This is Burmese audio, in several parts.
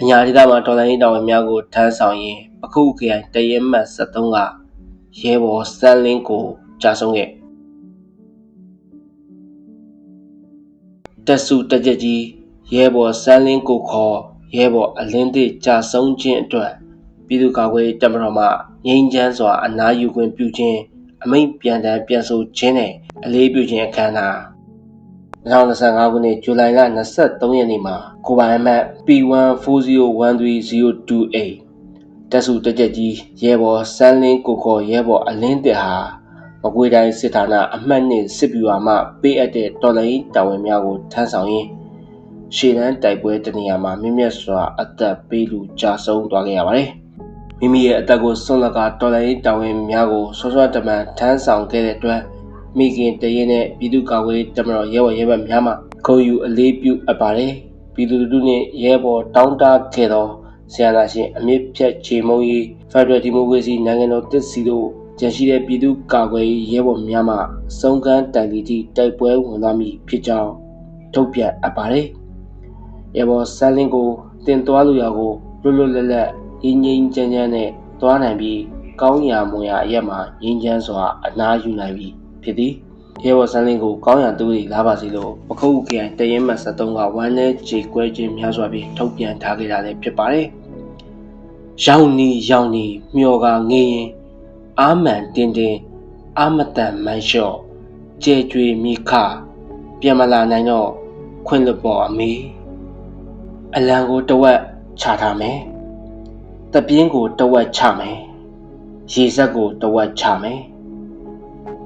အညာဒေသမှာတော်လိုင်းရေးတောင်ဝင်များကိုထမ်းဆောင်ရင်းပခုတ်ခရိုင်တရဲမှတ်73ကရဲဘော်စန်းလင်းကိုကြာဆုံးခဲ့တက်စုတက်ကြကြီးရဲဘော်စန်းလင်းကိုခေါ်ရဲဘော်အလင်းသစ်ကြာဆုံးခြင်းအတွက်ပြည်သူ့ကာကွယ်ရေးတပ်မတော်မှငြိမ်းချမ်းစွာအနားယူခွင့်ပြုခြင်းအမိန့်ပြန်တမ်းပြန်ဆိုခြင်းနဲ့အလေးပြုခြင်းအခမ်းအနား 2025ခုနှစ်ဇူလိုင်လ23ရက်နေ့မှာကိုပိုင်အမှတ် P14013028 တက်စုတက်ကြကြီးရဲဘော်စန်းလင်းကိုခေါ်ရဲဘော်အလင်းတက်ဟာမကွေးတိုင်းစစ်ဌာနအမှတ်နှစ်စစ်ဗျူဟာမှပေးအပ်တဲ့တော်လိုင်းတာဝန်များကိုထမ်းဆောင်ရင်းရှေ့တန်းတိုက်ပွဲတနေရာမှာမြင့်မြတ်စွာအသက်ပေးလူကြာဆုံးသွားခဲ့ရပါတယ်။မိမိရဲ့အသက်ကိုဆွန့်လက်ကတော်လိုင်းတာဝန်များကိုဆွဆွတမန်ထမ်းဆောင်ခဲ့တဲ့အတွက် မိခင်တရင်နဲ့ပြည်သူ့ကာကွယ်တမတော်ရဲဘော်ရဲဘက်များမှခုံယူအလေးပြုအပ်ပါတယ်။ပြည်သူလူထုနှင့်ရဲဘော်တောင်းတခဲ့သောဆရာနာရှင်အမြင့်ဖြတ်ချေမုံကြီးဖက်ဒရယ်ဒီမိုကရေစီနိုင်ငံတော်တည်စီတို့ကျန်ရှိတဲ့ပြည်သူ့ကာကွယ်ရေးရဲဘော်များမှစုံကန်းတိုင်လီတီတိုက်ပွဲဝင်သွားမည်ဖြစ်ကြောင်းထုတ်ပြန်အပ်ပါတယ်။ရဲဘော်ဆန်းလင်းကိုတင်သွားလူရကိုလွတ်လွတ်လပ်လပ်ငြိမ်းငြိမ်းချမ်းချမ်းနဲ့သွားနိုင်ပြီးကောင်းရာမွန်ရာအရက်မှာငြိမ်းချမ်းစွာအနားယူနိုင်ပြီ ဖြစ်သည်ရဲဘော်ဆန်းလင်းကိုကောင်းရာသူတွေလာပါစေလို့ပခုတ်ခရိုင်တရင်မတ်73ကဝမ်းနဲ့ကြေကွဲခြင်းများစွာဖြင့်ထုတ်ပြန်ထားခဲ့တာလည်းဖြစ်ပါတယ်။ရောင်နီရောင်နီမျောကငေးရင်အာမန်တင်းတင်းအာမတန်မန်လျှော့ကျဲကြွေမိခပြန်မလာနိုင်တော့ခွင့်လွတ်ပေါ်အမေအလံကိုတဝက်ချထားမယ်တပြင်းကိုတဝက်ချမယ်ရေစက်ကိုတဝက်ချမယ်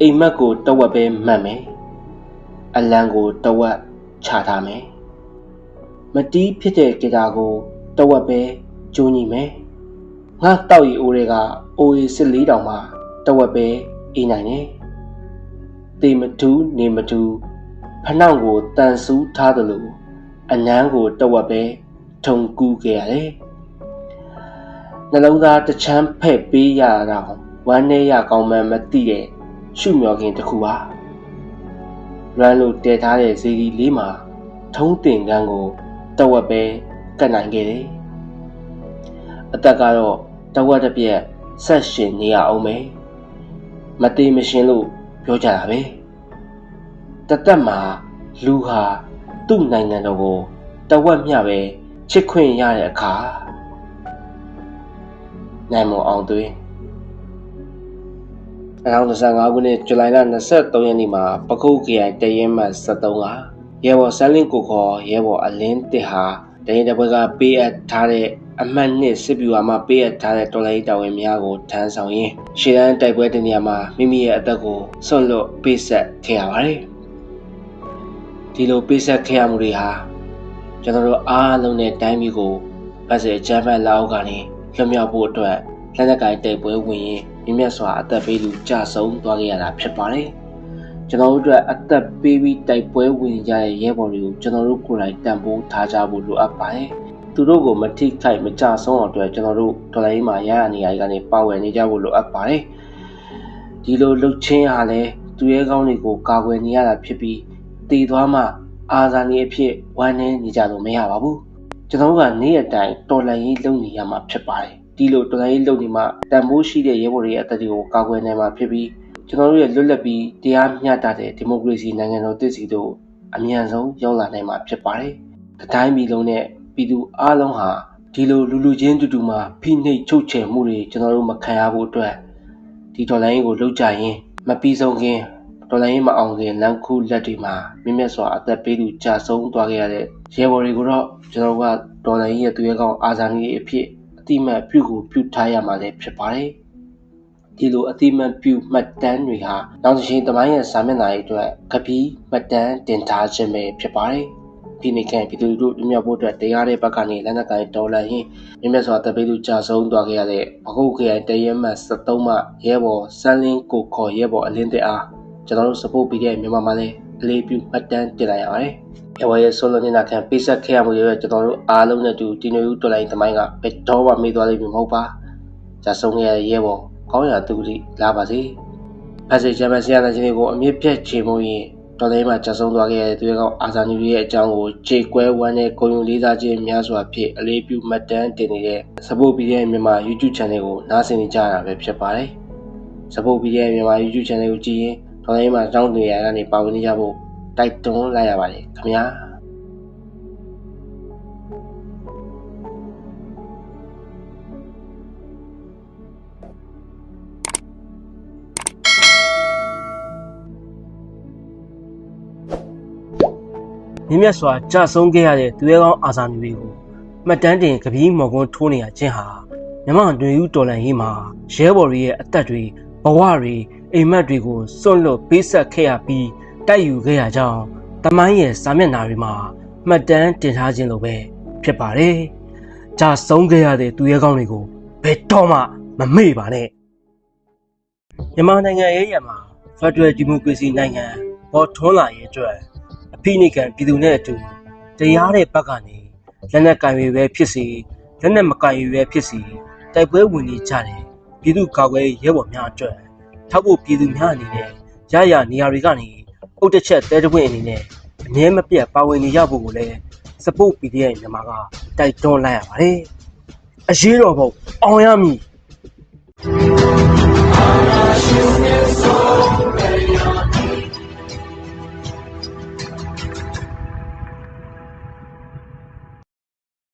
အိမ်မက်ကိုတဝက်ပဲမှတ်မယ်အလံကိုတဝက်ချထားမယ်မတီးဖြစ်တဲ့ဂီတာကိုတဝက်ပဲကျိုးညီမယ်ငါတောက်ရီအိုးတွေကအိုးရီစစ်လေးတောင်မှတဝက်ပဲအေးနိုင်တယ်တေမတူးနေမတူးဖနှောင့်ကိုတန်ဆူးထားသလိုအနန်းကိုတဝက်ပဲထုံကူးခဲ့ရတယ်နှလုံးသားတစ်ချမ်းဖဲ့ပေးရတာဝမ်းနဲ့ရကောင်းမှန်းမသိတဲ့ ရှုမျောခင်တစ်ခုပါရန်လိုတည်ထားတဲ့ဇီဒီလေးမှာထုံးတင်ကန်းကိုတဝက်ပဲကတ်နိုင်ခဲ့တယ်အသက်ကတော့တဝက်တစ်ပြက်ဆက်ရှင်နေရအောင်မယ်မသေးမရှင်လို့ပြောကြတာပဲတသက်မှာလူဟာသူ့နိုင်ငံတော်ကိုတဝက်မျှပဲချစ်ခွင့်ရတဲ့အခါနိုင်မအောင်သွေး 2025ခုနှစ်ဇူလိုင်လ23ရက်နေ့မှာပခုတ်ခရိုင်တရင်မှ73ကရဲဘော်ဆန်းလင်းကိုခေါ်ရဲဘော်အလင်းတစ်ဟာတရင်တပွဲကပေးအပ်ထားတဲ့အမှတ်နှစ်စစ်ဗျူဟာမှာပေးအပ်ထားတဲ့တော်လိုင်းတာဝန်များကိုထမ်းဆောင်ရင်းရှေ့တန်းတိုက်ပွဲတနေရာမှာမိမိရဲ့အသက်ကိုဆွန့်လွတ်ပေးဆက်ခဲ့ရပါတယ်ဒီလိုပေးဆက်ခဲ့ရမှုတွေဟာကျွန်တော်တို့အားလုံးနဲ့တိုင်းပြည်ကိုဗတ်စေချမ်းဖတ်လောက်ကနေလွတ်မြောက်ဖို့အတွက်လက်နက်ကိုင်တိုက်ပွဲဝင်ရင် မြင့်မြတ်စွာအသက်ပေးသူကြဆုံးသွားခဲ့ရတာဖြစ်ပါတယ်ကျွန်တော်တို့အတွက်အသက်ပေးပြီးတိုက်ပွဲဝင်ကြတဲ့ရဲဘော်တွေကိုကျွန်တော်တို့ကိုယ်တိုင်တန်ဖိုးထားကြဖို့လိုအပ်ပါတယ်သူတို့ကိုမထိခိုက်မကြဆုံးအောင်အတွက်ကျွန်တော်တို့ဒေါ်လာရေးမှာရရနေရာကနေပါဝင်နေကြဖို့လိုအပ်ပါတယ်ဒီလိုလှုပ်ချင်းဟာလည်းသူရဲကောင်းတွေကိုကာကွယ်နေရတာဖြစ်ပြီးတည်သွားမှအာဇာနည်အဖြစ်ဝမ်းနည်းနေကြလို့မရပါဘူးကျွန်တော်တို့ကနေ့ရက်တိုင်းတော်လှန်ရေးလုပ်နေရမှာဖြစ်ပါတယ် ဒီလိုတော်လှန်ရေးလုပ်နေမှတန်ဖိုးရှိတဲ့ရဲဘော်တွေရဲ့အသက်တွေကိုကာကွယ်နိုင်မှာဖြစ်ပြီးကျွန်တော်တို့ရဲ့လွတ်လပ်ပြီးတရားမျှတတဲ့ဒီမိုကရေစီနိုင်ငံတော်တည်စီတို့အမြန်ဆုံးရောက်လာနိုင်မှာဖြစ်ပါတယ်။တတိုင်းပြည်လုံးနဲ့ပြည်သူအလုံးဟာဒီလိုလူလူချင်းတူတူမှာဖိနှိပ်ချုပ်ချယ်မှုတွေကျွန်တော်တို့မခံရဖို့အတွက်ဒီဒေါ်လာရင်းကိုလှုပ်ကြရင်မပြီးဆုံးခင်ဒေါ်လာရင်းမအောင်ခင်လမ်းခုလက်တွေမှာမြင့်မြတ်စွာအသက်ပေးသူကြာဆုံးသွားခဲ့ရတဲ့ရဲဘော်တွေကိုတော့ကျွန်တော်တို့ကဒေါ်လာရင်းရဲ့သူရဲကောင်းအာဇာနည်အဖြစ်အ တိမတ်ပြုကိုပြုထားရမှာလည်းဖြစ်ပါတယ်ဒီလိုအတိမတ်ပြုမှတ်တမ်းတွေဟာနောက်တစ်ချိန်တမိုင်းရဲ့စာမျက်နှာတွေအတွက်ကပီးမှတ်တမ်းတင်ထားခြင်းပဲဖြစ်ပါတယ်ဒီနေ့ကပြည်သူတို့မြတ်ဖို့အတွက်တရားတဲ့ဘက်ကနေလက်နက်ကိုင်တော်လှန်ရင်မြင့်မြတ်စွာတပိတ်သူကြာဆုံးသွားခဲ့ရတဲ့ဘခုတ်ခရိုင်တရဲမှတ်73မှရဲဘော်စန်းလင်းကိုခေါ်ရဲဘော်အလင်းတဲ့အားကျွန်တော်တို့ support ပေးတဲ့မြန်မာမှာလည်း အလေးပြုမှတ်တမ်းတင်လိုက်ရပါတယ်။ရဲဘော်ရဲ့ဆိုလိုနေတာခံပေးဆက်ခဲ့ရမှုတွေကျွန်တော်တို့အားလုံးနဲ့တူဒီနိုယူတော်လိုင်းတမိုင်းကဘယ်တော့မှမေ့သွားလိမ့်မယ်မဟုတ်ပါ။ကြာဆုံးခဲ့ရတဲ့ရဲဘော်ကောင်းရာသူတိလာပါစေ။ဖက်စေချမ်းမဆရာနာရှင်တွေကိုအမြင့်ပြတ်ချေမှုရင်တော်လိုင်းမှာကြာဆုံးသွားခဲ့တဲ့သူရဲကောင်းအာဇာနည်တွေရဲ့အကြောင်းကိုခြေကွဲဝမ်းနဲ့ဂုဏ်ယူလေးစားခြင်းများစွာဖြင့်အလေးပြုမှတ်တမ်းတင်နေတဲ့ Support PDF မြန်မာ YouTube Channel ကိုနားဆင်နေကြတာပဲဖြစ်ပါတယ်။ Support PDF မြန်မာ YouTube Channel ကိုကြည့်ရင် တော်လိုင်းမှာတောင်းတင်ရကနေပါဝင်နေကြဖို့တိုက်တွန်းလိုက်ရပါတယ်ခင်ဗျာ။မြင့်မြတ်စွာကြာဆုံးခဲ့ရတဲ့သူရဲကောင်းအာဇာနည်တွေကိုမှတ်တမ်းတင်ကပီးမော်ကွန်းထိုးနေရခြင်းဟာမြမတွင်ယူတော်လန်ရေးမှာရဲဘော်တွေရဲ့အသက်တွေ ဘဝတွေအိမ်မက်တွေကိုစွန့်လွတ်ပေးဆက်ခဲ့ရပြီးတိုက်ယူခဲ့ရကြောင်းတမိုင်းရဲ့စာမျက်နှာတွေမှာမှတ်တမ်းတင်ထားခြင်းလိုပဲဖြစ်ပါတယ်။ကြာဆုံးခဲ့ရတဲ့သူရဲကောင်းတွေကိုဘယ်တော့မှမမေ့ပါနဲ့။မြန်မာနိုင်ငံရဲ့ရမှာဖက်ဒရယ်ဒီမိုကရေစီနိုင်ငံပေါ်ထွန်းလာရေးအတွက်အဖိနိကံပြည်သူနဲ့အတူတရားတဲ့ဘက်ကနေလက်နက်ကင်ရွေပဲဖြစ်စီလက်နက်မကင်ရွေပဲဖြစ်စီတိုက်ပွဲဝင်နေကြတယ် ပြည်သူကာကွယ်ရေးရဲဘော်များအတွက်ထောက်ဖို့ပြည်သူများအနေနဲ့ရရနေရာတွေကနေအုတ်တစ်ချက်တဲတပွင့်အနေနဲ့အငြင်းမပြတ်ပါဝင်နေကြဖို့ကိုလည်း support PDF မြန်မာကတိုက်တွန်းလိုက်ရပါတယ်အရေးတော်ပုံအောင်ရမည် Shoot